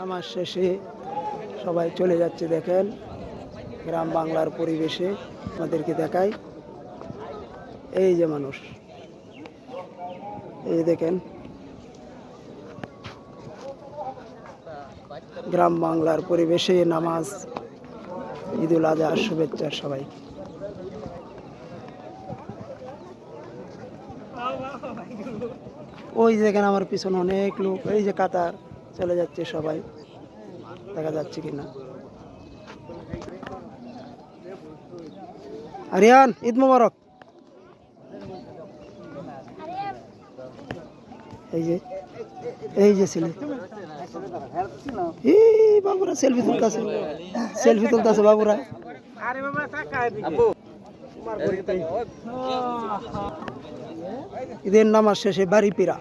নামাজ শেষে সবাই চলে যাচ্ছে দেখেন, গ্রাম বাংলার পরিবেশে। আমাদেরকে দেখায় এই যে মানুষ। এই দেখেন। গ্রাম বাংলার পরিবেশে নামাজ, ঈদুল আজহার শুভেচ্ছা সবাই। ওই যেখানে আমার পিছনে অনেক লোক। এই যে কাতার। চলে যাচ্ছে সবাই। দেখা যাচ্ছে কিনা। আরিয়ান, ঈদ মোবারক। এই যে এই যে ছেলে। বাবুরা সেলফি তুলতেছে। সেলফি তুলতেছে বাবুরা। ঈদের নামাজ শেষে বাড়ি পিরা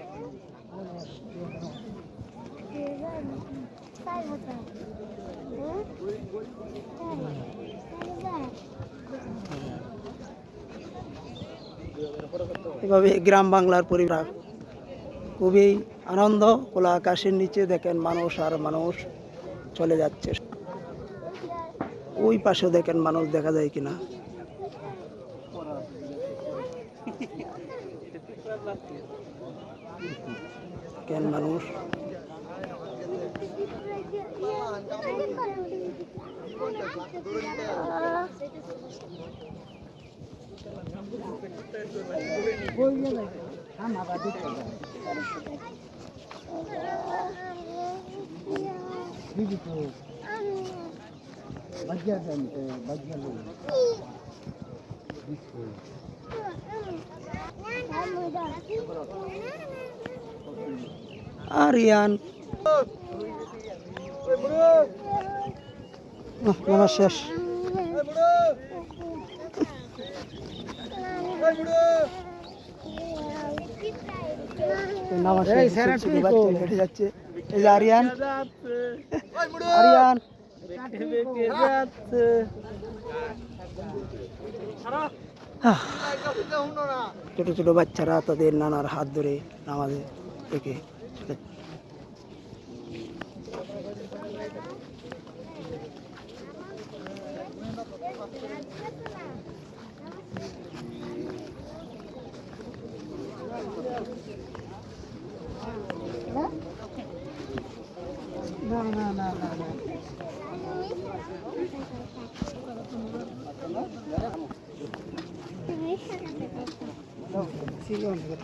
এভাবে গ্রাম বাংলার পরিবার খুবই আনন্দ খোলা আকাশের নিচে দেখেন মানুষ আর মানুষ চলে যাচ্ছে। ওই পাশে দেখেন মানুষ দেখা যায় কিনা। কেন মানুষ? আরিয়ান আহ, নামাজ শেষ নামাজ শেষ। হেঁটে যাচ্ছে। এই যে আরিয়ান। আরিয়ান। ছোট ছোট বাচ্চারা তাদের নানার হাত ধরে নামাজে থেকে না না না না না ঠিক আছে